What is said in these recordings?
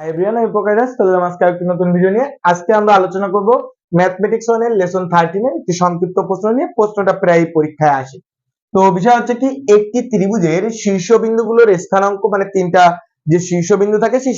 মানে যে শীর্ষবিন্দু থাকে, সেই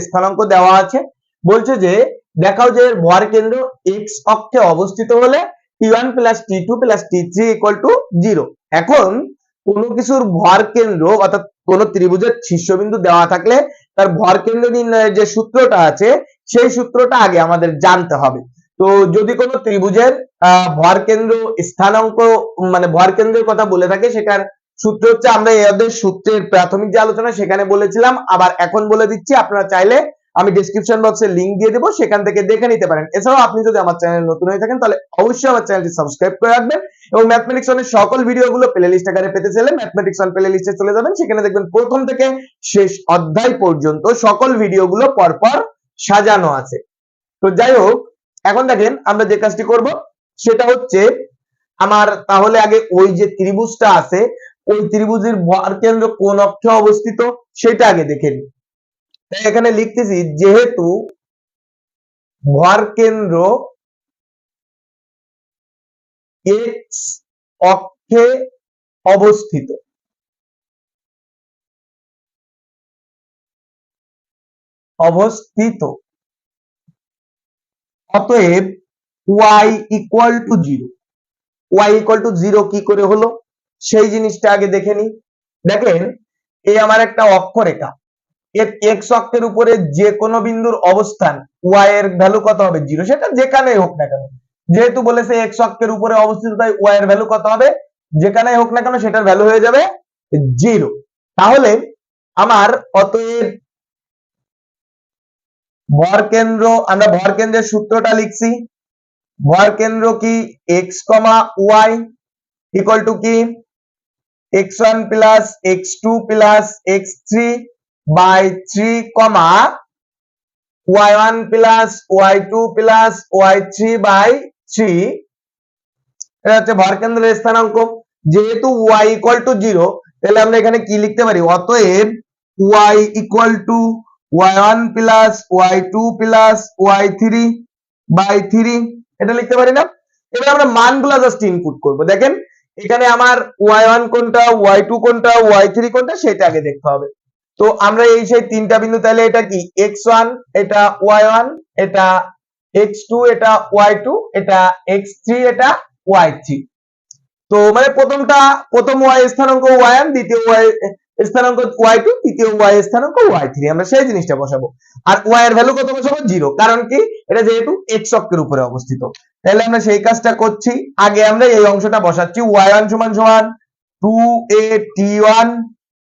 স্থানাঙ্ক দেওয়া আছে। বলছে যে, দেখাও যে ভর কেন্দ্র এক্স অক্ষে অবস্থিত হলে t one plus t two plus t three equal to zero এখন কোনো কিছুর ভর কেন্দ্র, অর্থাৎ কোন ত্রিভুজের শীর্ষবিন্দু দেওয়া থাকলে তার ভর কেন্দ্র নির্ণয়ের যে সূত্রটা আছে, সেই সূত্রটা আগে আমাদের জানতে হবে। তো যদি কোনো ত্রিভুজের ভর কেন্দ্র স্থানাঙ্ক মানে ভর কেন্দ্রের কথা বলে থাকে, সেটার সূত্র হচ্ছে আমরা এদের সূত্রের প্রাথমিক যে আলোচনা, সেখানে বলেছিলাম। আবার এখন বলে দিচ্ছি, আপনারা চাইলে আমি ডিসক্রিপশন বক্সে লিংক দিয়ে দেবো, সেখান থেকে দেখে নিতে পারেন। এছাড়াও আপনি যদি আমার চ্যানেল নতুন হয়ে থাকেন, তাহলে অবশ্যই আমার চ্যানেলটি সাবস্ক্রাইব করে রাখবেন এবং ম্যাথমেটিক্স অনের সকল ভিডিওগুলো প্লে লিস্ট আকারে পেতে চাইলে ম্যাথমেটিক্স অন প্লে লিস্টে চলে যাবেন। সেখানে দেখবেন প্রথম থেকে শেষ অধ্যায় পর্যন্ত সকল ভিডিওগুলো পরপর সাজানো আছে। তো যাই হোক, এখন দেখেন আমরা যে কাজটি করব, সেটা হচ্ছে আমার তাহলে আগে ওই যে ত্রিভুজটা আছে, ওই ত্রিভুজের ভর কেন্দ্র কোন অক্ষে অবস্থিত, সেটা আগে দেখে নিই। তাই এখানে লিখতেছি, যেহেতু ভর কেন্দ্র এক্স অক্ষে অবস্থিত। অবস্থিত। অতএব y equal to zero y equal to zero কি করে হলো? সেই জিনিসটা আগে দেখে নিই দেখেন, এই আমার একটা অক্ষরেখা। এর এক্স অক্ষের উপরে যে কোনো বিন্দুর অবস্থান y এর ভ্যালু কত হবে? জিরো সেটা যেখানেই হোক না কেন। যেহেতু বলেছে এক্স অক্ষের উপরে অবস্থিত y এর ভ্যালু কত হবে? যেখানেই হোক না কেন, সেটার ভ্যালু হয়ে যাবে জিরো তাহলে আমার অতএব ভর কেন্দ্র, আমরা ভর কেন্দ্রের সূত্রটা লিখছি। ভর কেন্দ্র কি x comma y equal to কি? X one plus x two plus x three by three comma y one plus y two plus y three by three এটা হচ্ছে ভর কেন্দ্রের স্থানাঙ্ক। যেহেতু ওয়াই ইকুয়াল টু জিরো তাহলে আমরা এখানে কি লিখতে পারি? অতএব y equal to y one plus y two plus y three by three এটা লিখতে পারি না? এবার আমরা মানগুলো জাস্ট ইনপুট করব। দেখেন, এখানে আমার ওয়াই ওয়ান কোনটা ওয়াই টু কোনটা ওয়াই থ্রি কোনটা, সেটা আগে দেখতে হবে। তো আমরা এই সেই তিনটা বিন্দু, তাহলে এটা কি? এক্স ওয়ান এটা ওয়াই ওয়ান এটা এক্স টু এটা ওয়াই টু এটা এক্স থ্রি এটা ওয়াই থ্রি তো মানে প্রথমটা, প্রথম ওয়াই স্থানাঙ্ক ওয়াই ওয়ান দ্বিতীয় ওয়াই স্থানাঙ্ক ওয়াই টু তৃতীয় ওয়াই স্থানাঙ্ক ওয়াই থ্রি আমরা সেই জিনিসটা বসাবো। আর ওয়াই এর ভ্যালু কত বসাবো? জিরো কারণ কি? এটা যেহেতু এক্স অক্ষের উপরে অবস্থিত। তাহলে আমরা সেই কাজটা করছি। আগে আমরা এই অংশটা বসাচ্ছি। ওয়াই ওয়ান সমান সমান two a t one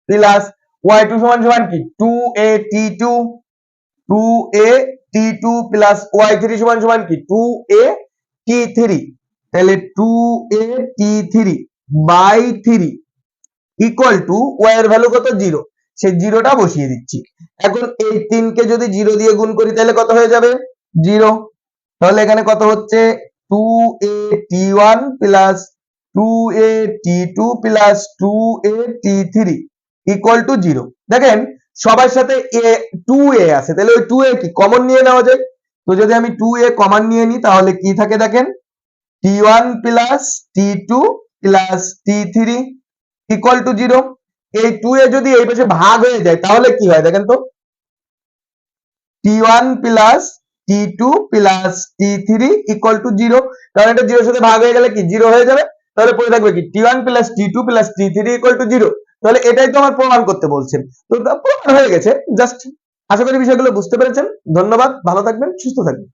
plus y two সমান সমান কি? Two a t two two a t two plus y three সমান সমান কি? টু এ টি থ্রি তাহলে two a t three by three equal to y এর ভ্যালু কত? জিরো সেই জিরোটা বসিয়ে দিচ্ছি। এখন এই তিনকে যদি জিরো দিয়ে গুণ করি, তাহলে কত হয়ে যাবে? জিরো তাহলে এখানে কত হচ্ছে? Two a t one plus two a t two plus two a t three equal to zero দেখেন, সবার সাথে এ টু এ আছে। তাহলে ওই টু এ কি? কমন নিয়ে নেওয়া যায়। তো যদি আমি টু এ কমন নিয়ে নিই, তাহলে কি থাকে দেখেন? T one plus t two plus t three equal to zero এই টু এ যদি এই পাশে ভাগ হয়ে যায়, তাহলে কি হয় দেখেন তো? T one plus t two plus t three equal to zero কারণ এটা জিরোর সাথে ভাগ হয়ে গেলে কি? জিরো হয়ে যাবে। তাহলে পড়ে থাকবে কি? T one plus t two plus t three equal to zero তাহলে এটাই তো আমার প্রমাণ করতে বলছেন। তো প্রমাণ হয়ে গেছে। জাস্ট আশা করি বিষয়গুলো বুঝতে পেরেছেন। ধন্যবাদ। ভালো থাকবেন, সুস্থ থাকবেন।